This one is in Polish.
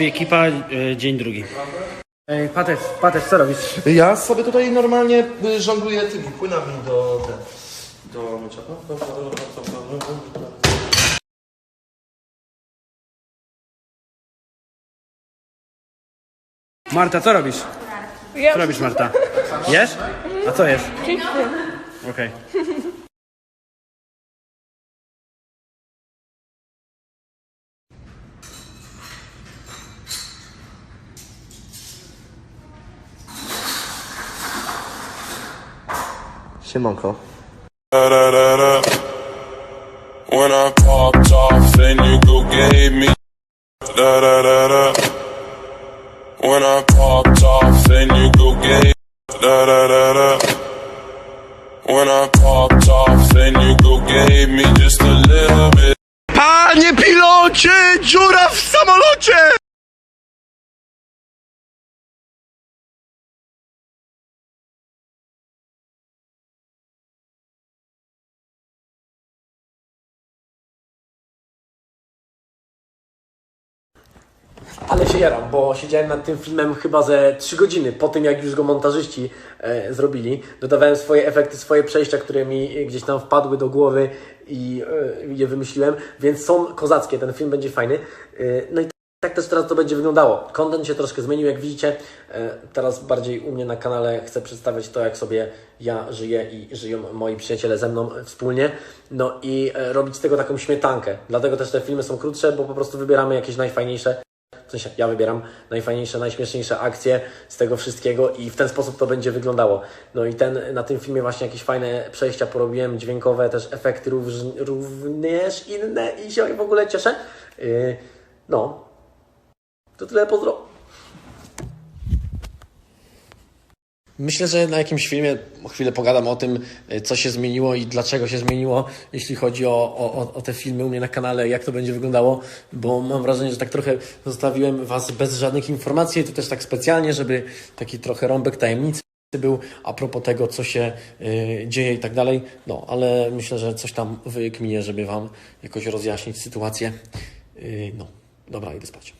Ekipa, y, dzień drugi. Ej, Pates, Pates, co robisz? Ja sobie tutaj normalnie y, żongluję tymi płynami do... Do mycia. Marta, co robisz? Co robisz, Marta? Jesz? A co jesz? Okej. Siemanko. da da da da. When I popped off, then you go gave me da da da da. When I popped off, then you go gave da da da da. When I popped off, then you go gave me just a little bit. Panie pilocie! Ale się jaram, bo siedziałem nad tym filmem chyba ze 3 godziny po tym, jak już go montażyści e, zrobili. Dodawałem swoje efekty, swoje przejścia, które mi gdzieś tam wpadły do głowy i e, je wymyśliłem, więc są kozackie, ten film będzie fajny. E, no i tak też teraz to będzie wyglądało. Content się troszkę zmienił, jak widzicie. E, Teraz bardziej u mnie na kanale chcę przedstawiać to, jak sobie ja żyję i żyją moi przyjaciele ze mną wspólnie. No i e, robić z tego taką śmietankę. Dlatego też te filmy są krótsze, bo po prostu wybieramy jakieś najfajniejsze w sensie ja wybieram najfajniejsze, najśmieszniejsze akcje z tego wszystkiego i w ten sposób to będzie wyglądało. No i ten, na tym filmie właśnie jakieś fajne przejścia porobiłem, dźwiękowe, też efekty również, inne i się w ogóle cieszę. Yy, no, to tyle, pozdro. Myślę, że na jakimś filmie chwilę pogadam o tym, y, co się zmieniło i dlaczego się zmieniło, jeśli chodzi o, o, o te filmy u mnie na kanale, jak to będzie wyglądało, bo mam wrażenie, że tak trochę zostawiłem Was bez żadnych informacji, to też tak specjalnie, żeby taki trochę rąbek tajemnicy był a propos tego, co się y, dzieje i tak dalej. No, ale myślę, że coś tam wykminie, żeby Wam jakoś rozjaśnić sytuację. Y, no, dobra, idę spać.